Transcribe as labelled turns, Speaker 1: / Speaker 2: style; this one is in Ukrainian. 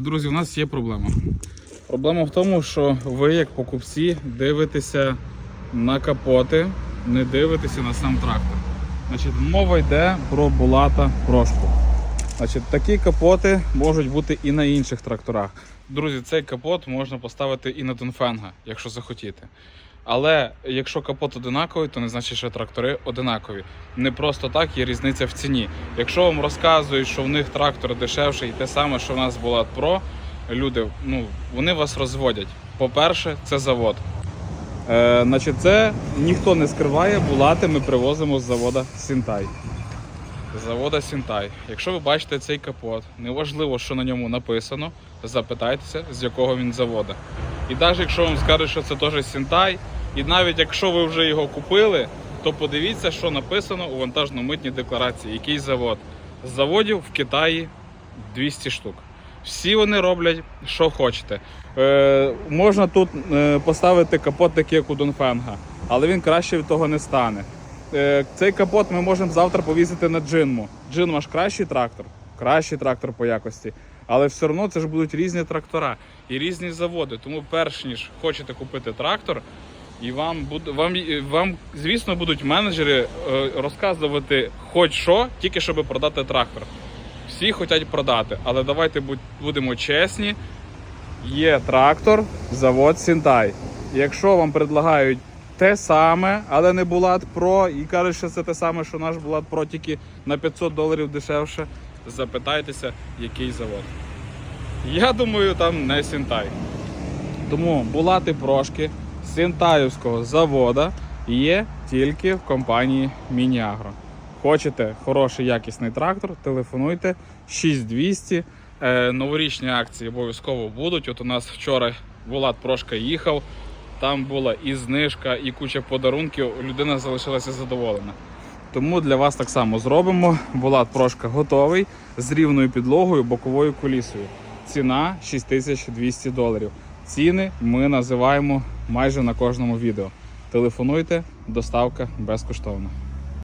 Speaker 1: Друзі, у нас є проблема. Проблема в тому, що ви, як покупці, дивитеся на капоти, не дивитеся на сам трактор. Значить, мова йде про булата прошку. Значить, такі капоти можуть бути і на інших тракторах. Друзі, цей капот можна поставити і на Донфенга, якщо захотіти. Але якщо капот одинаковий, то не значить, що трактори одинакові. Не просто так є різниця в ціні. Якщо вам розказують, що в них трактор дешевший і те саме, що в нас була Pro, люди, ну, вони вас розводять. По-перше, це завод. Е, значить, це ніхто не скриває, булати ми привозимо з завода Сінтай. Завода Сінтай. Якщо ви бачите цей капот, неважливо, що на ньому написано, запитайтеся, з якого він завода. І навіть якщо вам скажуть, що це теж Сінтай, і навіть якщо ви вже його купили, то подивіться, що написано у вантажно-митній декларації, який завод. З заводів в Китаї 200 штук. Всі вони роблять, що хочете. Е, можна тут е, поставити капот, такий як у Донфенга, але він краще від того не стане. Е, цей капот ми можемо завтра повісити на джинму. Джинма ж кращий трактор, кращий трактор по якості. Але все одно це ж будуть різні трактора і різні заводи. Тому, перш ніж хочете купити трактор, і вам буде вам, вам, звісно, будуть менеджери е, розказувати хоч що, тільки щоб продати трактор. Всі хочуть продати, але давайте будемо чесні. Є трактор, завод Сінтай. Якщо вам предлагають те саме, але не Булат Про, і кажуть, що це те саме, що наш Булат Про, тільки на 500 доларів дешевше, запитайтеся, який завод. Я думаю, там не Сінтай. Тому булати прошки Сінтаївського завода є тільки в компанії Мініагро. Хочете хороший якісний трактор, телефонуйте 6200. Е, новорічні акції обов'язково будуть. От у нас вчора Булат Прошка їхав. Там була і знижка, і куча подарунків. Людина залишилася задоволена. Тому для вас так само зробимо. Булат Прошка готовий з рівною підлогою, боковою колісою. Ціна 6200 доларів. Ціни ми називаємо майже на кожному відео. Телефонуйте, доставка безкоштовна.